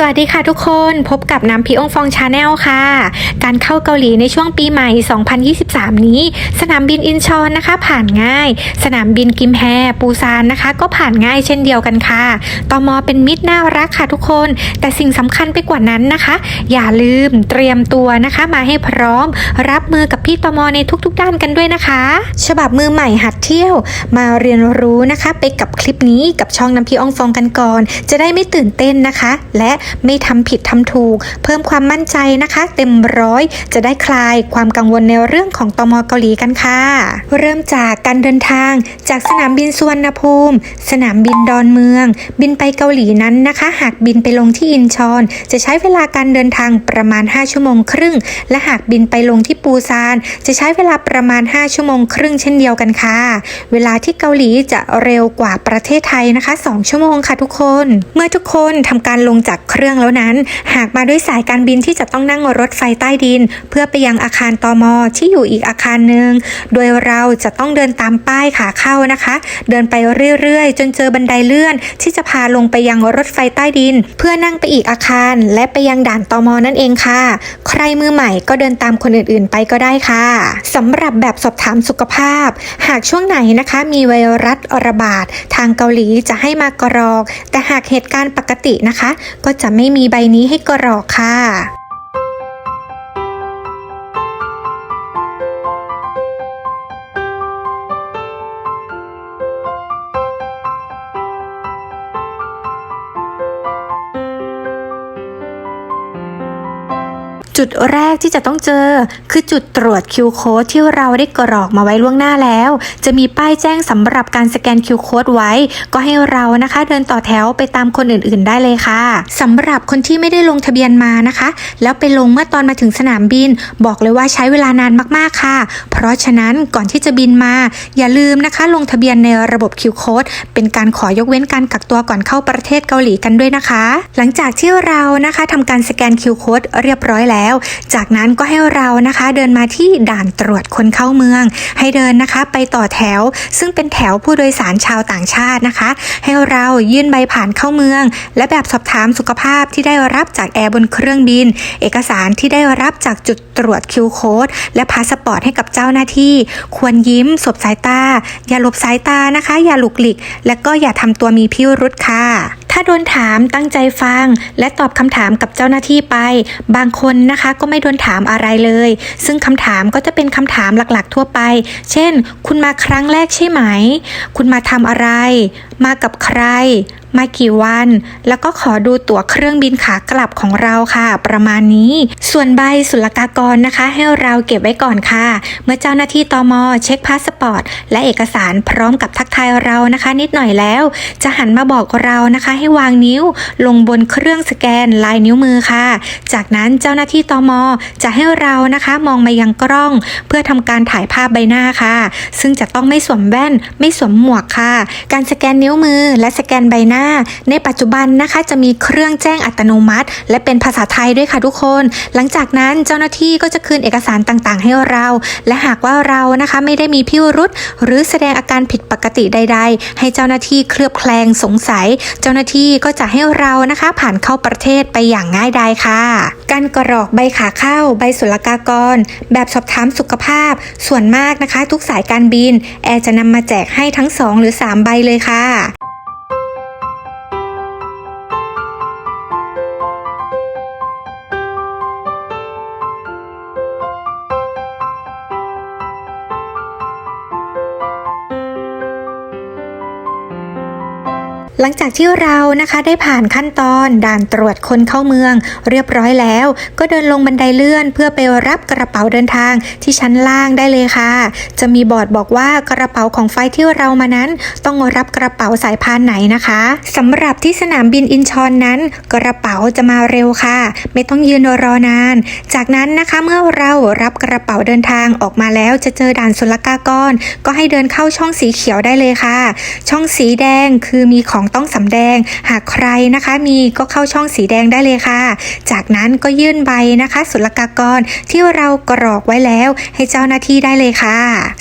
สวัสดีค่ะทุกคนพบกับน้ำพีองฟองชาแนลค่ะ การเข้าเกาหลีในช่วงปีใหม่ 2023 นี้ สนามบินอินชอนนะคะ ผ่านง่าย สนามบินกิมแฮปูซานนะคะ ก็ผ่านง่ายเช่นเดียวกันค่ะตมเป็นมิตรน่ารักค่ะทุกคน แต่สิ่งสำคัญไปกว่านั้นนะคะ อย่าลืมเตรียมตัวนะคะ มาให้พร้อม รับมือกับพี่ตมในทุกๆ ด้านกันด้วยนะคะ ฉบับมือใหม่หัดเที่ยว มาเรียนรู้นะคะ ไปกับคลิปนี้กับช่องน้ำพีองฟองกันก่อน จะได้ไม่ตื่นเต้นนะคะ และไม่ทำผิดทำถูก เพิ่มความมั่นใจนะคะ เต็มร้อยจะได้คลายความกังวลในเรื่องของตมเกาหลีกันค่ะ เริ่มจากการเดินทางจากสนามบินสุวรรณภูมิ สนามบินดอนเมือง บินไปเกาหลีนั้นนะคะ หากบินไปลงที่อินชอน จะใช้เวลาการเดินทางประมาณ 5 ชั่วโมงครึ่ง และหากบินไปลงที่ปูซาน จะใช้เวลาประมาณ 5 ชั่วโมงครึ่งเช่นเดียวกันค่ะ เวลาที่เกาหลีจะเร็วกว่าประเทศไทยนะคะ 2 ชั่วโมงค่ะทุกคน เมื่อทุกคนทำการลงจากเครื่องแล้วนั้น หากมาด้วยสายการบินที่จะต้องนั่งรถไฟใต้ดิน เพื่อไปยังอาคารตอมอที่อยู่อีกอาคารหนึ่ง โดยเราจะต้องเดินตามป้ายขาเข้านะคะ เดินไปเรื่อยๆ จนเจอบันไดเลื่อน ที่จะพาลงไปยังรถไฟใต้ดิน เพื่อนั่งไปอีกอาคาร และไปยังด่านตอมอนั่นเองค่ะ ใครมือใหม่ก็เดินตามคนอื่นๆ ไปก็ได้ค่ะสำหรับแบบสอบถามสุขภาพ หากช่วงไหนนะคะมีไวรัสระบาดทางเกาหลีจะให้มากรอก แต่หากเหตุการณ์ปกตินะคะ ก็จะไม่มีใบนี้ให้กรอกค่ะ จุดแรกที่จะต้องเจอ คือจุดตรวจคิวโค้ดที่เราได้กรอกมาไว้ล่วงหน้าแล้ว จะมีป้ายแจ้งสำหรับการสแกนคิวโค้ดไว้ ก็ให้เรานะคะเดินต่อแถวไปตามคนอื่น ๆ ได้เลยค่ะสำหรับคนที่ไม่ได้ลงทะเบียนมานะคะ แล้วไปลงเมื่อตอนมาถึงสนามบิน บอกเลยว่าใช้เวลานานมากๆค่ะ เพราะฉะนั้นก่อนที่จะบินมา อย่าลืมนะคะ ลงทะเบียนในระบบคิวโค้ดเป็นการขอยกเว้นการกักตัวก่อนเข้าประเทศเกาหลีกันด้วยนะคะ หลังจากที่เรานะคะทำการสแกนคิวโค้ดเรียบร้อยแล้วจากนั้นก็ให้เรานะคะเดินมาที่ด่านตรวจคนเข้าเมือง ให้เดินนะคะไปต่อแถว ซึ่งเป็นแถวผู้โดยสารชาวต่างชาตินะคะ ให้เรายื่นใบผ่านเข้าเมือง และแบบสอบถามสุขภาพที่ได้รับจากแอร์บนเครื่องบิน เอกสารที่ได้รับจากจุดตรวจคิวโค้ดและพาสปอร์ตให้กับเจ้าหน้าที่ ควรยิ้มสบสายตา อย่าหลบสายตานะคะ อย่าหลุกหลิก และก็อย่าทำตัวมีพิรุธค่ะ ถ้าโดนถามตั้งใจฟัง และตอบคำถามกับเจ้าหน้าที่ไป บางคนนะคะก็ไม่โดนถามอะไรเลย ซึ่งคำถามก็จะเป็นคำถามหลักๆ ทั่วไป เช่น คุณมาครั้งแรกใช่ไหม คุณมาทำอะไร มากับใครมากี่วัน แล้วก็ขอดูตั๋วเครื่องบินขากลับของเราค่ะ ประมาณนี้ ส่วนใบศุลกากรนะคะ ให้เราเก็บไว้ก่อนค่ะ เมื่อเจ้าหน้าที่ตมเช็คพาสปอร์ตและเอกสารพร้อมกับทักทายเรานะคะ นิดหน่อยแล้ว จะหันมาบอกเรานะคะ ให้วางนิ้ว ลงบนเครื่องสแกนลายนิ้วมือค่ะ จากนั้นเจ้าหน้าที่ตมจะให้เรานะคะมองมายังกล้อง เพื่อทำการถ่ายภาพใบหน้าค่ะ ซึ่งจะต้องไม่สวมแว่น ไม่สวมหมวกค่ะ การสแกนนิ้วมือและสแกนใบหน้าในปัจจุบันนะคะจะมีเครื่องแจ้งอัตโนมัติ และเป็นภาษาไทยด้วยค่ะทุกคน หลังจากนั้นเจ้าหน้าที่ก็จะคืนเอกสารต่างๆ ให้เรา และหากว่าเรานะคะไม่ได้มีพิรุษหรือแสดงอาการผิดปกติใด ๆ ให้เจ้าหน้าที่เคลือบแคลงสงสัย เจ้าหน้าที่ก็จะให้เรานะคะผ่านเข้าประเทศไปอย่างง่ายดายค่ะ การกรอกใบขาเข้า ใบศุลกากร แบบสอบถามสุขภาพ ส่วนมากนะคะ ทุกสายการบิน แอร์จะนำมาแจกให้ทั้ง 2 หรือ 3 ใบเลยค่ะ ลังจากที่เรานะคะได้ผ่านขั้นตอนด่านตรวจคนเข้าเมือง เรียบร้อยแล้ว ก็เดินลงบันไดเลื่อน เพื่อไปรับกระเป๋าเดินทางที่ชั้นล่างได้เลยค่ะ จะมีบอร์ดบอกว่ากระเป๋าของไฟที่เรามานั้น ต้องรับกระเป๋าสายพานไหนนะคะสำหรับที่สนามบินอินชอนนั้น กระเป๋าจะมาเร็วค่ะ ไม่ต้องยืนรอนาน จากนั้นนะคะเมื่อเรารับกระเป๋าเดินทางออกมาแล้วจะเจอด่านศุลกากร ก็ให้เดินเข้าช่องสีเขียวได้เลยค่ะ ช่องสีแดงคือมีของตต้องสำแดง หากใครนะคะมีก็เข้าช่องสีแดงได้เลยค่ะ จากนั้นก็ยื่นใบนะคะ ศุลกากรที่เรากรอกไว้แล้วให้เจ้าหน้าที่ได้เลยค่ะ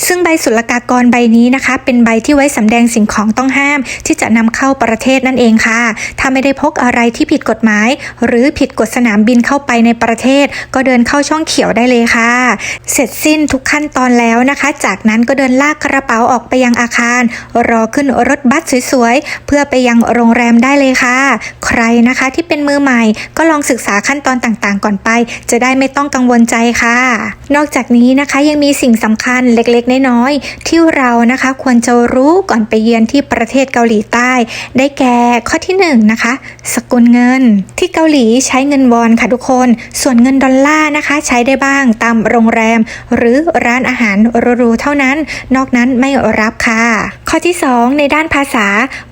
ซึ่งใบศุลกากรใบนี้นะคะ เป็นใบที่ไว้สำแดงสิ่งของต้องห้าม ที่จะนำเข้าประเทศนั่นเองค่ะ ถ้าไม่ได้พกอะไรที่ผิดกฎหมาย หรือผิดกฎสนามบินเข้าไปในประเทศ ก็เดินเข้าช่องเขียวได้เลยค่ะ เสร็จสิ้นทุกขั้นตอนแล้วนะคะ จากนั้นก็เดินลากกระเป๋าออกไปยังอาคาร รอขึ้นรถบัสสวยๆเพื่อไปยังโรงแรมได้เลยค่ะ ใครนะคะที่เป็นมือใหม่ก็ลองศึกษาขั้นตอนต่างๆ ก่อนไป จะได้ไม่ต้องกังวลใจค่ะ นอกจากนี้นะคะยังมีสิ่งสำคัญเล็กๆ น้อยๆ ที่เรานะคะควรจะรู้ก่อนไปเยือนที่ประเทศเกาหลีใต้ ได้แก่ข้อที่หนึ่งนะคะ สกุลเงิน ที่เกาหลีใช้เงินวอนค่ะทุกคน ส่วนเงินดอลลาร์นะคะ ใช้ได้บ้างตามโรงแรม หรือร้านอาหารหรูๆเท่านั้น นอกนั้นไม่รับค่ะข้อที่ 2 ในด้านภาษา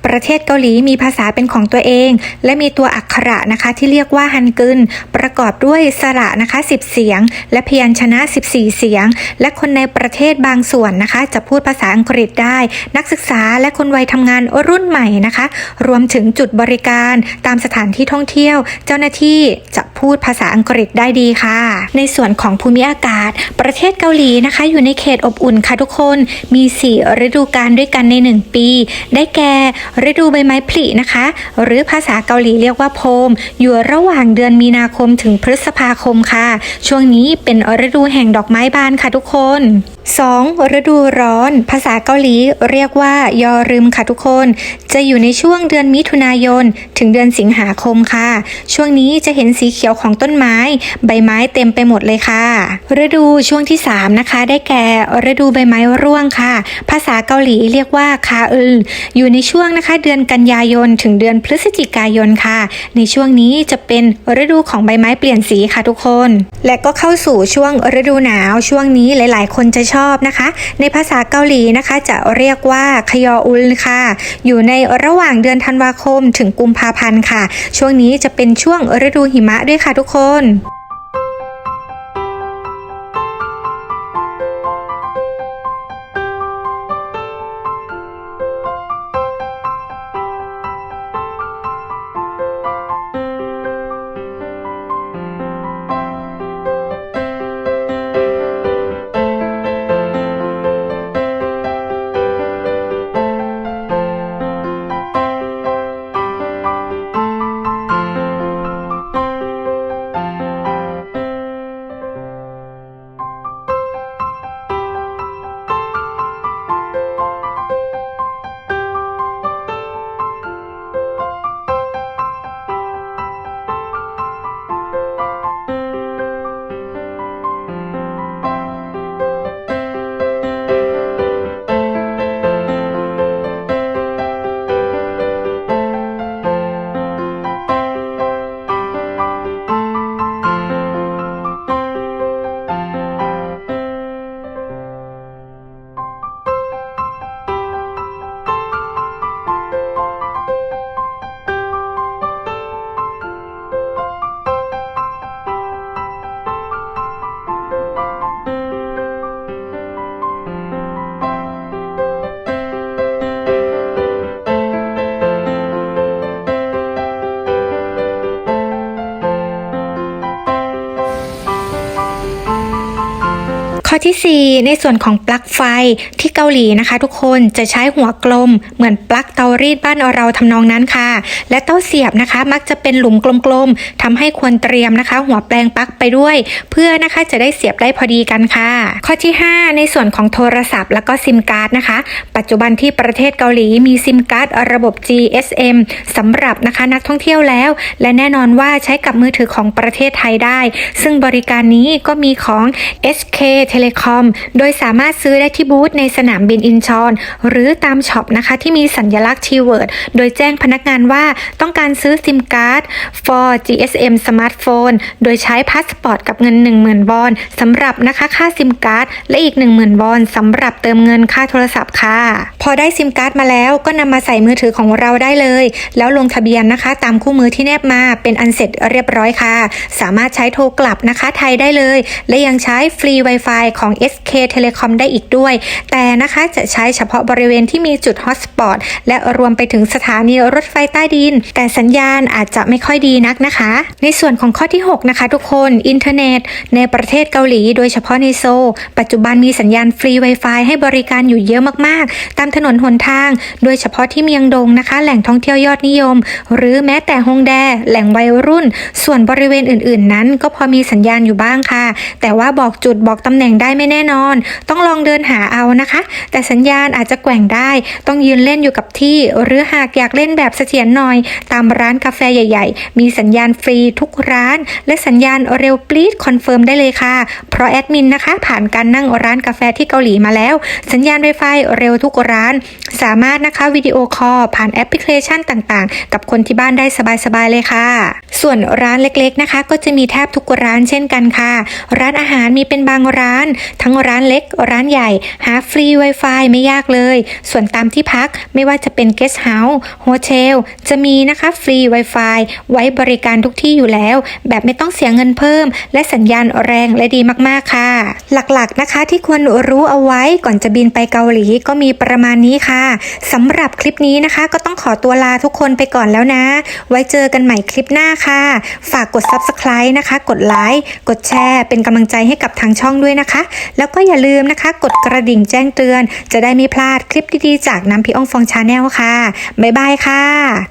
ประเทศเกาหลีมีภาษาเป็นของตัวเอง และมีตัวอักขระนะคะที่เรียกว่าฮันกึน ประกอบด้วยสระนะคะ 10 เสียง และพยัญชนะ 14 เสียง และคนในประเทศบางส่วนนะคะ จะพูดภาษาอังกฤษได้ นักศึกษาและคนวัยทำงานรุ่นใหม่นะคะ รวมถึงจุดบริการตามสถานที่ท่องเที่ยว เจ้าหน้าที่จะพูดภาษาอังกฤษได้ดีค่ะ ในส่วนของภูมิอากาศ ประเทศเกาหลีนะคะ อยู่ในเขตอบอุ่นค่ะทุกคนมี4ฤดูกาลด้วยกันใน 1 ปี ได้แก่ฤดูใบไม้ผลินะคะ หรือภาษาเกาหลีเรียกว่าโพมอยู่ระหว่างเดือนมีนาคมถึงพฤษภาคมค่ะ ช่วงนี้เป็นฤดูแห่งดอกไม้บานค่ะทุกคน 2. ฤดูร้อน ภาษาเกาหลีเรียกว่ายอรึมค่ะทุกคน จะอยู่ในช่วงเดือนมิถุนายน ถึงเดือนสิงหาคมค่ะ ช่วงนี้จะเห็นสีเขียวของต้นไม้ ใบไม้เต็มไปหมดเลยค่ะ ฤดูช่วงที่ 3 นะคะ ได้แก่ฤดูใบไม้ร่วงค่ะ ภาษาเกาหลีเรียกว่าว่าคาอึลอยู่ในช่วงนะคะ เดือนกันยายนถึงเดือนพฤศจิกายนค่ะ ในช่วงนี้จะเป็นฤดูของใบไม้เปลี่ยนสีค่ะทุกคน และก็เข้าสู่ช่วงฤดูหนาวช่วงนี้หลาย ๆ คนจะชอบนะคะ ในภาษาเกาหลีนะคะ จะเรียกว่าคยออุลค่ะ อยู่ในระหว่างเดือนธันวาคมถึงกุมภาพันธ์ค่ะ ช่วงนี้จะเป็นช่วงฤดูหิมะด้วยค่ะทุกคน ทีสี่ 4 ในส่วนของปลั๊กไฟที่เกาหลีนะคะ ทุกคนจะใช้หัวกลม เหมือนปลั๊กเตารีดบ้านเราทำนองนั้นค่ะ และเต้าเสียบนะคะ มักจะเป็นหลุมกลมๆทำให้ควรเตรียมนะคะ หัวแปลงปลั๊กไปด้วย เพื่อนะคะจะได้เสียบได้พอดีกันค่ะ ข้อที่ 5 ในส่วนของโทรศัพท์ แล้วก็ซิมการ์ดนะคะ ปัจจุบันที่ประเทศเกาหลีมีซิมการ์ดระบบ GSM สำหรับนะคะนักท่องเที่ยวแล้ว และแน่นอนว่าใช้กับมือถือของประเทศไทยได้ ซึ่งบริการนี้ก็มีของ SK Telecom โดยสามารถซื้อได้ที่บูธในสนามบินอินชอนหรือตามช็อปนะคะที่มีสัญลักษณ์คีเวิร์ดโดยแจ้งพนักงานว่าต้องการซื้อซิมการ์ด for GSM Smartphone โดยใช้พาสปอร์ตกับเงิน 10,000 บอลสำหรับนะคะค่าซิมการ์ดและอีก 10,000 บอลสำหรับเติมเงินค่าโทรศัพท์ค่ะ พอได้ซิมการ์ดมาแล้วก็นำมาใส่มือถือของเราได้เลย แล้วลงทะเบียนนะคะ ตามคู่มือที่แนบมาเป็นอันเสร็จเรียบร้อยค่ะ สามารถใช้โทรกลับนะคะไทยได้เลย และยังใช้ฟรี Wi-Fi ของของ SK Telecom ได้อีกด้วย แต่นะคะจะใช้เฉพาะบริเวณที่มีจุดฮอตสปอตและรวมไปถึงสถานีรถไฟใต้ดิน แต่สัญญาณอาจจะไม่ค่อยดีนักนะคะ ในส่วนของข้อที่ 6 นะคะทุกคนอินเทอร์เน็ต ในประเทศเกาหลี โดยเฉพาะในโซลปัจจุบันมีสัญญาณฟรี Wi-Fi ให้บริการอยู่เยอะมากๆ ตามถนนหนทาง โดยเฉพาะที่เมียงดงนะคะ แหล่งท่องเที่ยวยอดนิยม หรือแม้แต่ฮงแด แหล่งวัยรุ่น ส่วนบริเวณอื่น ๆ นั้น ก็พอมีสัญญาณอยู่บ้างค่ะ แต่ว่าบอกจุดบอกตำแหน่งได้ไม่แน่นอน ต้องลองเดินหาเอานะคะ แต่สัญญาณอาจจะแกว่งได้ ต้องยืนเล่นอยู่กับที่ หรือหากอยากเล่นแบบเสถียรหน่อย ตามร้านกาแฟใหญ่ ๆ มีสัญญาณฟรีทุกร้าน และสัญญาณเร็วปลีดคอนเฟิร์มได้เลยค่ะ เพราะแอดมินนะคะ ผ่านการนั่งร้านกาแฟที่เกาหลีมาแล้ว สัญญาณ Wi-Fi เร็วทุกร้าน สามารถนะคะวิดีโอคอลผ่านแอปพลิเคชันต่างๆ กับคนที่บ้านได้สบายๆเลยค่ะ ส่วนร้านเล็กๆนะคะ ก็จะมีแทบทุกร้านเช่นกันค่ะ ร้านอาหารมีเป็นบางร้านทั้งร้านเล็ก ร้านใหญ่ หาฟรี Wi-Fi ไม่ยากเลย ส่วนตามที่พักไม่ว่าจะเป็น Guest House โฮเทลจะมีนะคะฟรี Wi-Fi ไว้บริการทุกที่อยู่แล้ว แบบไม่ต้องเสียเงินเพิ่ม และสัญญาณแรงและดีมากๆค่ะ หลักๆนะคะที่ควรรู้เอาไว้ก่อนจะบินไปเกาหลีก็มีประมาณนี้ค่ะสำหรับคลิปนี้นะคะ ก็ต้องขอตัวลาทุกคนไปก่อนแล้วนะ ไว้เจอกันใหม่คลิปหน้าค่ะ ฝากกด Subscribe นะคะ กดไลค์กดแชร์เป็นกำลังใจให้กับทางช่องด้วยนะคะแล้วก็อย่าลืมนะคะ กดกระดิ่งแจ้งเตือน จะได้ไม่พลาดคลิปดีๆจากน้ำพี่อ้องฟองชาแนลค่ะ บ๊ายบายค่ะ